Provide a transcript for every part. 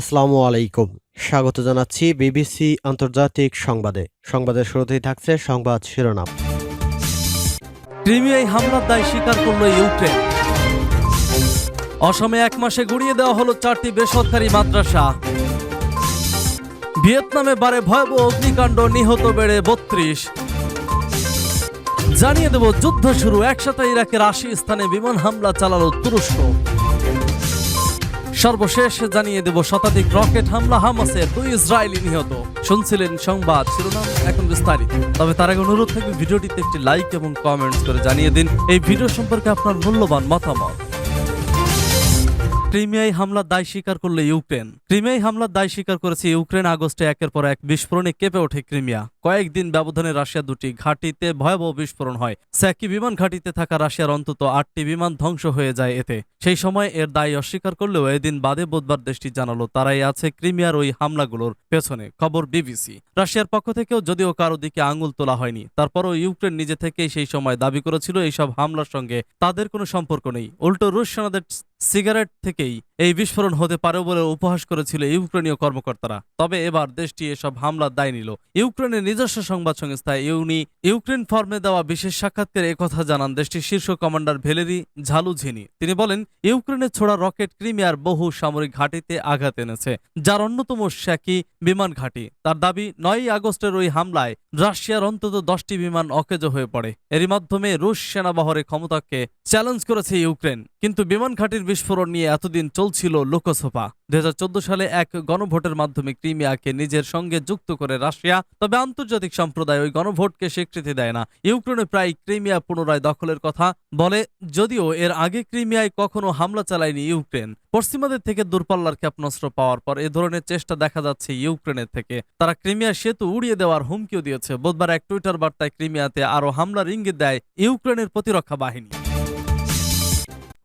আসসালামু আলাইকুম। স্বাগত জানাচ্ছি বিবিসি আন্তর্জাতিক সংবাদে। সংবাদের শুরুতেই থাকছে সংবাদ শিরোনাম। ক্রিমিয়ায় হামলার দায় স্বীকার করল ইউক্রেন। অসমে এক মাসে গুড়িয়ে দেওয়া হলো চারটি বেসরকারি মাদ্রাসা। ভিয়েতনামে বারে ভয়াবহ অগ্নিকাণ্ড, নিহত বেড়ে বত্রিশ। জানিয়ে দেব, যুদ্ধ শুরু। একসাথে ইরাকের আশি স্থানে বিমান হামলা চালালো তুরস্ক। সর্বশেষ জানিয়ে দেব শতাধিক রকেট হামলা হামাসের দুই ইসরায়েলি নিহত। শুনছিলেন সংবাদ শিরোনাম এখন বিস্তারিত। তবে তার আগে অনুরোধ থাকবে ভিডিওটিতে একটি লাইক এবং কমেন্টস করে জানিয়ে দিন। এই ভিডিও সম্পর্কে আপনার মূল্যবান মতামত। ক্রিমিয়ায় হামলার দায় স্বীকার করল ইউক্রেন। ক্রিমিয়ায় হামলার দায় স্বীকার করেছে ইউক্রেন আগস্টে একের পর এক বিস্ফোরণে কেঁপে ওঠে ক্রিমিয়া। কয়েকদিন ব্যবধানে রাশিয়া দুটি ঘাঁটিতে ভয়াবহ বিস্ফোরণ হয়। স্যাকি বিমান ঘাঁটিতে থাকা রাশিয়ার অন্তত আটটি বিমান ধ্বংস হয়ে যায় এতে। সেই সময় এর দায় অস্বীকার করলেও এদিন বাদে বুধবার দেশটি জানালো, তারাই আছে ক্রিমিয়ার ওই হামলাগুলোর পেছনে, খবর বিবিসি। রাশিয়ার পক্ষ থেকেও যদিও কারও দিকে আঙুল তোলা হয়নি, তারপরও ইউক্রেন নিজে থেকেই সেই সময় দাবি করেছিল, এইসব হামলার সঙ্গে তাদের কোনো সম্পর্ক নেই। উল্টো রুশ সেনাদের সিগারেট থেকেই এই বিস্ফোরণ হতে পারে বলে উপহাস করেছিল ইউক্রেনীয় কর্মকর্তারা। তবে এবার দেশটি এসব হামলার দায় নিল। ইউক্রেনের নিজস্ব সংবাদ সংস্থা ইউনি ইউক্রেন ফর্মে দেওয়া বিশেষ সাক্ষাৎকারে একথা জানান দেশটির শীর্ষ কমান্ডার ভেলেরি ঝালুঝিনি। তিনি বলেন ইউক্রেনের ছোড়া রকেট ক্রিমিয়ার বহু সামরিক ঘাঁটিতে আঘাত এনেছে, যার অন্যতম শ্যাকি বিমান ঘাঁটি। তার দাবি, নয়ই আগস্টের ওই হামলায় রাশিয়ার অন্তত দশটি বিমান অকেজো হয়ে পড়ে। এরই মাধ্যমে রুশ সেনাবহরের ক্ষমতাকে চ্যালেঞ্জ করেছে ইউক্রেন কিন্তু বিমান ঘাঁটির বিস্ফোরণ নিয়ে এতদিন চলছিল লোকসভা। দু সালে এক গণভোটের মাধ্যমে ক্রিমিয়াকে নিজের সঙ্গে যুক্ত করে রাশিয়া, তবে আন্তর্জাতিক সম্প্রদায় ওই গণভোটকে স্বীকৃতি দেয় না। ইউক্রেনে প্রায় ক্রিমিয়া পুনরায় দখলের কথা বলে, যদিও এর আগে ক্রিমিয়ায় কখনো হামলা চালায়নি ইউক্রেন। পশ্চিমাদের থেকে দূরপাল্লার ক্ষেপণাস্ত্র পাওয়ার পর এ ধরনের চেষ্টা দেখা যাচ্ছে ইউক্রেনের থেকে। তারা ক্রিমিয়া সেতু উড়িয়ে দেওয়ার হুমকিও দিয়েছে। বুধবার এক টুইটার বার্তায় ক্রিমিয়াতে আরও হামলার ইঙ্গিত দেয় ইউক্রেনের প্রতিরক্ষা বাহিনী।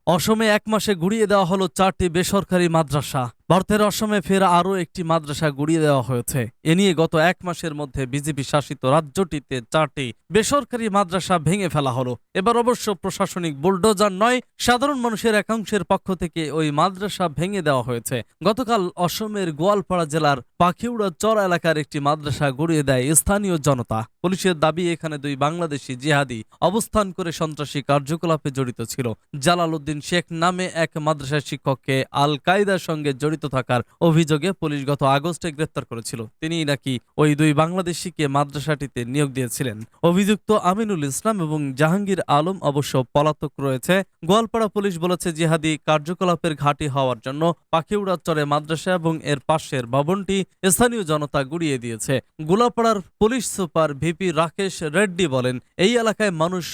অসমে এক মাসে গুড়িয়ে দেওয়া হলো চারটি বেসরকারি মাদ্রাসা। ভারতের অসমে ফের আরও একটি মাদ্রাসা গুড়িয়ে দেওয়া হয়েছে। এ নিয়ে গত এক মাসের মধ্যে বিজেপি শাসিত রাজ্যটিতে চারটি বেসরকারি মাদ্রাসা ভেঙে ফেলা হলো। এবার অবশ্য প্রশাসনিক বুলডোজার নয়, সাধারণ মানুষের একাংশের পক্ষ থেকে ওই মাদ্রাসা ভেঙে দেওয়া হয়েছে। গতকাল অসমের গোয়ালপাড়া জেলার পাখিউড়া চর এলাকার একটি মাদ্রাসা গুড়িয়ে দেয় স্থানীয় জনতা। পুলিশের দাবি, এখানে দুই বাংলাদেশি জিহাদি অবস্থান করে সন্ত্রাসী কার্যকলাপে জড়িত ছিল। জালাল উদ্দিন শেখ নামে এক মাদ্রাসা শিক্ষককে আল কায়দার সঙ্গে জড়িত থাকার অভিযোগে পুলিশ গত আগস্টে গ্রেপ্তার করেছিল। তিনি নাকি ওই দুই বাংলাদেশিকে মাদ্রাসাটিতে নিয়োগ দিয়েছিলেন। অভিযুক্ত আমিনুল ইসলাম এবং জাহাঙ্গীর আলম অবশ্য পলাতক রয়েছে। গোয়ালপাড়া পুলিশ বলেছে, জিহাদি কার্যকলাপের ঘাঁটি হওয়ার জন্য পাখিউড়ার চরে মাদ্রাসা এবং এর পাশের ভবনটি স্থানীয় জনতা গুড়িয়ে দিয়েছে। গোলাপাড়ার police super VP Rakesh Reddy বলেন, এই এলাকায় মানুষ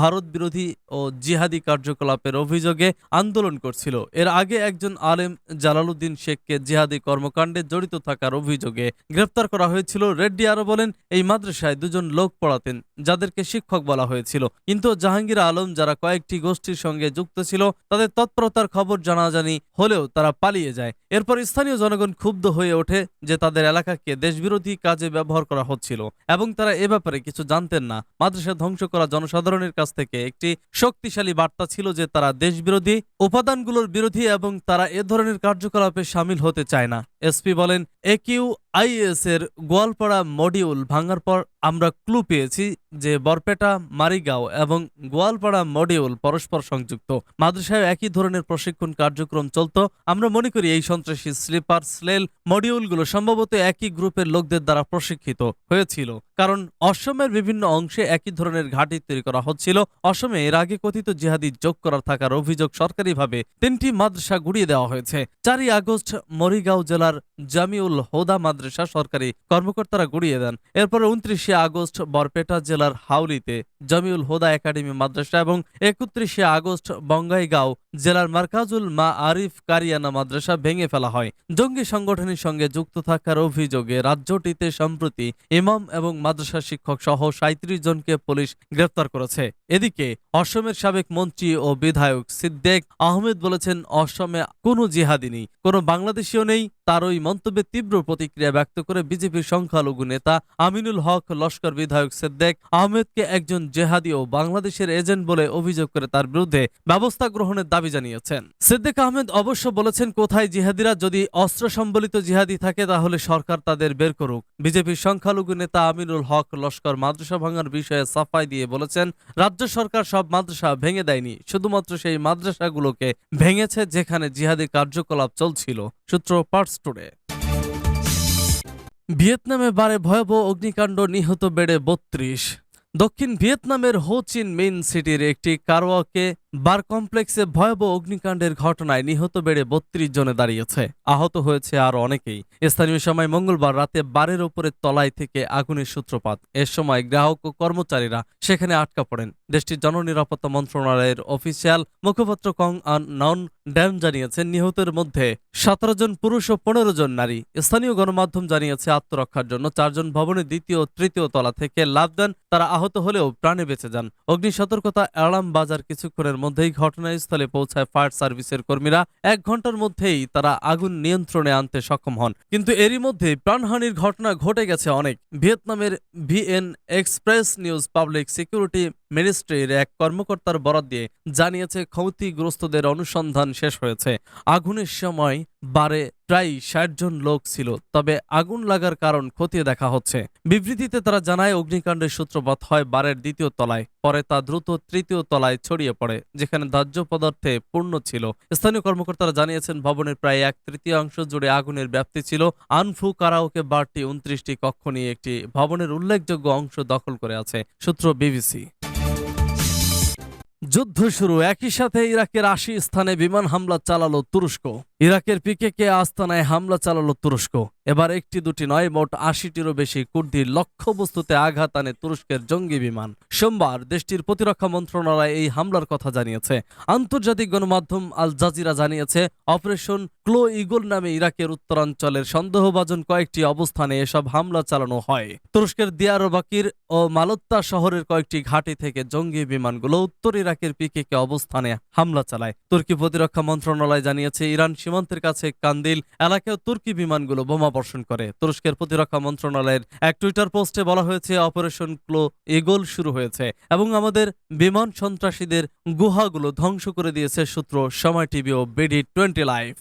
ভারত বিরোধী ও জিহাদি কার্যকলাপের অভিযোগে আন্দোলন করছিল। এর আগে একজন আলেম জালালউদ্দিন শেখকে জিহাদি কর্মকাণ্ডে জড়িত থাকার অভিযোগে গ্রেপ্তার করা হয়েছিল। রেড্ডি আরও বলেন, এই মাদ্রাসায় দুজন লোক পড়াতেন, যাদেরকে শিক্ষক বলা হয়েছিল। কিন্তু জাহাঙ্গীর আলম, যারা কয়েকটি গোষ্ঠীর সঙ্গে যুক্ত ছিল, তাদের তৎপরতার খবর জানাজানি হলেও তারা পালিয়ে যায়। এরপর স্থানীয় জনগণ ক্ষুব্ধ হয়ে ওঠে যে তাদের এলাকাকে দেশবিরোধী কাজে ব্যবহার করা হচ্ছিল এবং তারা এ ব্যাপারে কিছু জানতেন না। মাদ্রাসা ধ্বংস করা জনসাধারণের কাছ থেকে একটি শক্তিশালী বার্তা ছিল যে তারা দেশবিরোধী, উপাদানগুলোর বিরোধী এবং তারা এ ধরনের কার্যকলাপে সামিল হতে চায় না। এসপি বলেন একিউ আইএস এর গোয়ালপাড়া মডিউল ভাঙার পর আমরা ক্লু পেয়েছি যে বরপেটা, মারিগাঁও এবং গোয়ালপাড়া মডিউল পরস্পর সংযুক্ত। মাদ্রাসায় একই ধরনের প্রশিক্ষণ কার্যক্রম চলত। আমরা মনে করি এই সন্ত্রাসী স্লিপার, স্লেল মডিউলগুলো সম্ভবত একই গ্রুপের লোকদের দ্বারা প্রশিক্ষিত হয়েছিল। কারণ অসমের বিভিন্ন অংশে একই ধরনের ঘাঁটি তৈরি করা হচ্ছিল। অসমে এর আগে কথিত জিহাদি যোগ করার থাকার অভিযোগ সরকারিভাবে তিনটি মাদ্রাসা গুড়িয়ে দেওয়া হয়েছে। চারই আগস্ট মরিগাঁও জেলার জামিউল হোদা মাদ্রাসা সরকারি কর্মকর্তারা গুড়িয়ে দেন। এরপর উনত্রিশে আগস্ট বরপেটা জেলার হাউলিতে জামিউল হোদা একাডেমি মাদ্রাসা এবং একত্রিশে আগস্ট বঙ্গাইগাঁও জেলার মার্কাজুল মা আরিফ কারিয়ানা মাদ্রাসা ভেঙে ফেলা হয়। জঙ্গি সংগঠনের সঙ্গে যুক্ত থাকার অভিযোগে রাজ্যটিতে সম্প্রতি ইমাম এবং মাদ্রাসা শিক্ষক সহ সাঁত্রিশ জনকে পুলিশ গ্রেপ্তার করেছে। এদিকে অসমের সাবেক মন্ত্রী ও বিধায়ক সিদ্দেক আহমেদ বলেছেন, অসমে কোনো জিহাদি নেই, কোনো বাংলাদেশিও নেই তার ওই মন্তব্যে তীব্র প্রতিক্রিয়া ব্যক্ত করে বিজেপির সংখ্যালঘু নেতা আমিনুল হক, লস্কর বিধায়ক সেদ্দেক আহমেদকে একজন জেহাদি ও বাংলাদেশের এজেন্ট বলে অভিযোগ করে তার বিরুদ্ধে ব্যবস্থা গ্রহণের দাবি জানিয়েছেন। সেদ্দেক আহমেদ অবশ্য বলেছেন, কোথায় জিহাদিরা যদি অস্ত্র সম্বলিত জিহাদি থাকে তাহলে সরকার তাদের বের করুক। বিজেপির সংখ্যালঘু নেতা আমিনুল হক, লস্কর মাদ্রাসা ভাঙার বিষয়ে সাফাই দিয়ে বলেছেন, রাজ্য সরকার সব মাদ্রাসা ভেঙে দেয়নি, শুধুমাত্র সেই মাদ্রাসাগুলোকে ভেঙেছে যেখানে জিহাদি কার্যকলাপ চলছিল। সূত্র পার্টস টুডে ভিয়েতনামে বারে ভয়াবহ অগ্নিকাণ্ড নিহত বেড়ে বত্রিশ। দক্ষিণ ভিয়েতনামের হো চিন মেইন সিটির একটি কারওয়াকে বার কমপ্লেক্সে ভয়াবহ অগ্নিকাণ্ডের ঘটনায় নিহত বেড়ে বত্রিশ জনে দাঁড়িয়েছে। আহত হয়েছে আরও অনেকেই। স্থানীয় সময় মঙ্গলবার রাতে বারের ওপরের তলায় থেকে আগুনের সূত্রপাত। এ সময় গ্রাহক ও কর্মচারীরা সেখানে আটকা পড়েন। দেশটির জননিরাপত্তা মন্ত্রণালয়ের অফিসিয়াল মুখপাত্র কং আন নন ড্যাম জানিয়েছেন, নিহতের মধ্যে সতেরো জন পুরুষ ও পনেরো জন নারী। স্থানীয় গণমাধ্যম জানিয়েছে, আত্মরক্ষার জন্য চারজন ভবনের দ্বিতীয় ও তৃতীয় তলা থেকে লাভ দেন। তারা আহত হলেও প্রাণে বেঁচে যান। অগ্নি সতর্কতা অ্যালার্ম বাজার কিছুক্ষণের মধ্যেই ঘটনাস্থলে পৌঁছায় ফায়ার সার্ভিসের কর্মীরা। এক ঘণ্টার মধ্যেই তারা আগুন নিয়ন্ত্রণে আনতে সক্ষম হন। কিন্তু এরই মধ্যে প্রাণহানির ঘটনা ঘটে গেছে অনেক। ভিয়েতনামের VN express news public security মিনিস্ট্রির এক কর্মকর্তার বরাত দিয়ে জানিয়েছে, ক্ষতিগ্রস্তদের অনুসন্ধান শেষ হয়েছে। আগুনের সময় বারে প্রায় ষাট জন লোক ছিল, তবে আগুন লাগার কারণ খতিয়ে দেখা হচ্ছে। বিবৃতিতে তারা জানায়, অগ্নিকাণ্ডের সূত্রপাত হয় বারের দ্বিতীয় তলায়, পরে তা দ্রুত তৃতীয় তলায় ছড়িয়ে পড়ে, যেখানে দাহ্য পদার্থে পূর্ণ ছিল। স্থানীয় কর্মকর্তারা জানিয়েছেন, ভবনের প্রায় এক তৃতীয়াংশ জুড়ে আগুনের ব্যাপ্তি ছিল। আনফু কারাওকে বারটি উনত্রিশটি কক্ষ নিয়ে একটি ভবনের উল্লেখযোগ্য অংশ দখল করে আছে, সূত্র বিবিসি। যুদ্ধ শুরু। একই সাথে ইরাকের আশি স্থানে বিমান হামলা চালালো তুরস্ক। ইরাকের পিকেকে আস্তানায় হামলা চালালো তুরস্ক। এবার একটি দুটি নয়, মোট আশিটিরও বেশি কুর্দির লক্ষ্যবস্তুতে আঘাত আনে তুরস্কের জঙ্গি বিমান। সোমবার দেশটির প্রতিরক্ষা মন্ত্রণালয় এই হামলার কথা জানিয়েছে। আন্তর্জাতিক গণমাধ্যম আল জাজিরা জানিয়েছে, অপারেশন ক্লো ইগল নামে ইরাকের উত্তরাঞ্চলের সন্দেহভাজন কয়েকটি অবস্থানে এসব হামলা চালানো হয়। তুরস্কের দিয়ারবাকির ও মালত্তা শহরের কয়েকটি ঘাঁটি থেকে জঙ্গি বিমানগুলো উত্তর ইরাকের পিকেকে অবস্থানে হামলা চালায়। তুর্কি প্রতিরক্ষা মন্ত্রণালয় জানিয়েছে, ইরান সীমান্তের কাছে কান্দিল এলাকায় তুর্কি বিমানগুলো বোমা বর্ষণ করে। তুরস্কের প্রতিরক্ষা মন্ত্রণালয়ের এক টুইটার পোস্টে বলা হয়েছে, অপারেশন ক্লো এগোল শুরু হয়েছে এবং আমাদের বিমান সন্ত্রাসীদের গুহাগুলো ধ্বংস করে দিয়েছে সূত্র সময় টিভি ও বিডি টোয়েন্টি লাইভ।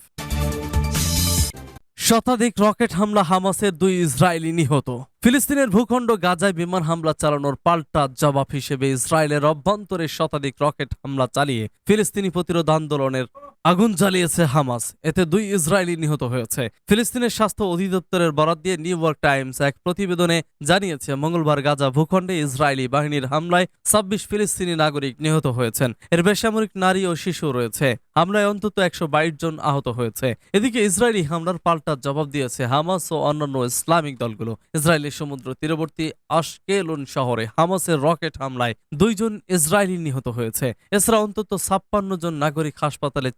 শতাধিক রকেট হামলা হামাসের দুই ইসরায়েলি নিহত। ফিলিস্তিনের ভূখণ্ড গাজায় বিমান হামলা চালানোর পাল্টা জবাব হিসেবে ইসরায়েলের অভ্যন্তরে শতাধিক রকেট হামলা চালিয়ে ফিলিস্তিনি প্রতিরোধ আন্দোলনের আগুন জ্বালিয়েছে হামাস। এতে দুই ইসরায়েলি নিহত হয়েছে। ফিলিস্তিনের স্বাস্থ্য অধিদপ্তরের বরাত দিয়ে নিউ ইয়র্ক টাইমস এক প্রতিবেদনে জানিয়েছে, মঙ্গলবার গাজা ভূখণ্ডে ইসরায়েলি বাহিনীর হামলায় ছাব্বিশ ফিলিস্তিনি নাগরিক নিহত হয়েছেন। এর বেসামরিক নারী ও শিশু রয়েছে। হামলায় অন্তত একশো বাইশ জন আহত হয়েছে। এদিকে ইসরায়েলি হামলার পাল্টা জবাব দিয়েছে হামাস ও অন্যান্য ইসলামিক দলগুলো। ইসরায়েলি সমুদ্র তীরবর্তী আশকেলুন শহরে হামাসের রকেট হামলায় দুইজন ইসরায়েলি নিহত হয়েছে। এছাড়া অন্তত ছাপ্পান্ন জন নাগরিক হাসপাতালে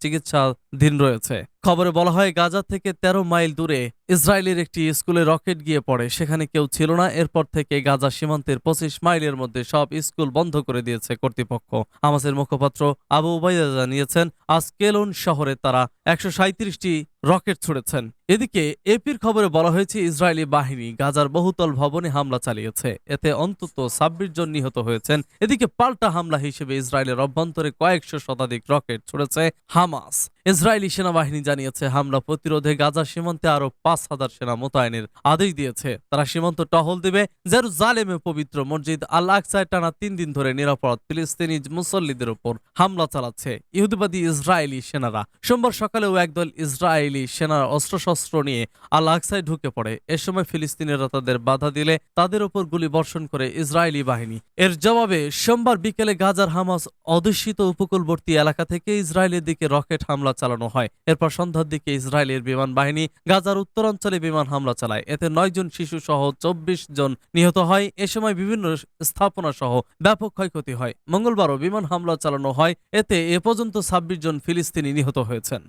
চিকিৎসাধীন রয়েছে। খবরে বলা হয়, গাজা থেকে ১৩ মাইল দূরে ইসরায়েলের একটি স্কুলে রকেট গিয়ে পড়ে। সেখানে কেউ ছিল না। এরপর থেকে গাজা সীমান্তের পঁচিশ মাইলের মধ্যে সব স্কুল বন্ধ করে দিয়েছে কর্তৃপক্ষ। হামাসের মুখপাত্র আবু উবাইদা জানিয়েছেন আজকেলন শহরে তারা একশো সাঁত্রিশটি রকেট ছুড়েছেন। এদিকে এপির খবরে বলা হয়েছে, ইসরায়েলি বাহিনী গাজার বহুতল ভবনে হামলা চালিয়েছে। এতে অন্তত ছাব্বিশ জন নিহত হয়েছেন। এদিকে পাল্টা হামলা হিসেবে ইসরায়েলের অভ্যন্তরে কয়েকশো শতাধিক রকেট ছুড়েছে হামাস। ইসরায়েলি সেনাবাহিনী জানিয়েছে, হামলা প্রতিরোধে গাজা সীমান্তে আরও পাঁচ হাজার সেনা মোতায়েনের আদেশ দিয়েছে। তারা সীমান্ত টহল দেবে জেরুজালেমে পবিত্র মসজিদ আল আকসায় টানা তিন দিন ধরে নিরাপরাধ ফিলিস্তিনি মুসল্লিদের উপর হামলা চালাচ্ছে। ইহুদিবাদী ইসরায়েলি সেনারা সোমবার সকালেও একদল ইসরায়েলি সেনার অস্ত্রশস্ত্র নিয়ে আল আকসায় ঢুকে পড়ে। এ সময় ফিলিস্তিনিরা তাদের বাধা দিলে তাদের উপর গুলি বর্ষণ করে ইসরায়েলি বাহিনী। এর জবাবে, সোমবার বিকেলে গাজার হামাস অধ্যুষিত উপকূলবর্তী এলাকা থেকে ইসরায়েলের দিকে রকেট হামলা চালানো হয়। এরপর সন্ধ্যার দিকে ইসরায়েলের বিমান বাহিনী গাজার উত্তরাঞ্চলে বিমান হামলা চালায়। এতে নয় জন শিশু সহ চব্বিশ জন নিহত হয়। এ সময় বিভিন্ন স্থাপনা সহ ব্যাপক ক্ষয়ক্ষতি হয়। মঙ্গলবারও বিমান হামলা চালানো হয়। এতে এ পর্যন্ত ছাব্বিশ জন ফিলিস্তিনি নিহত হয়েছেন।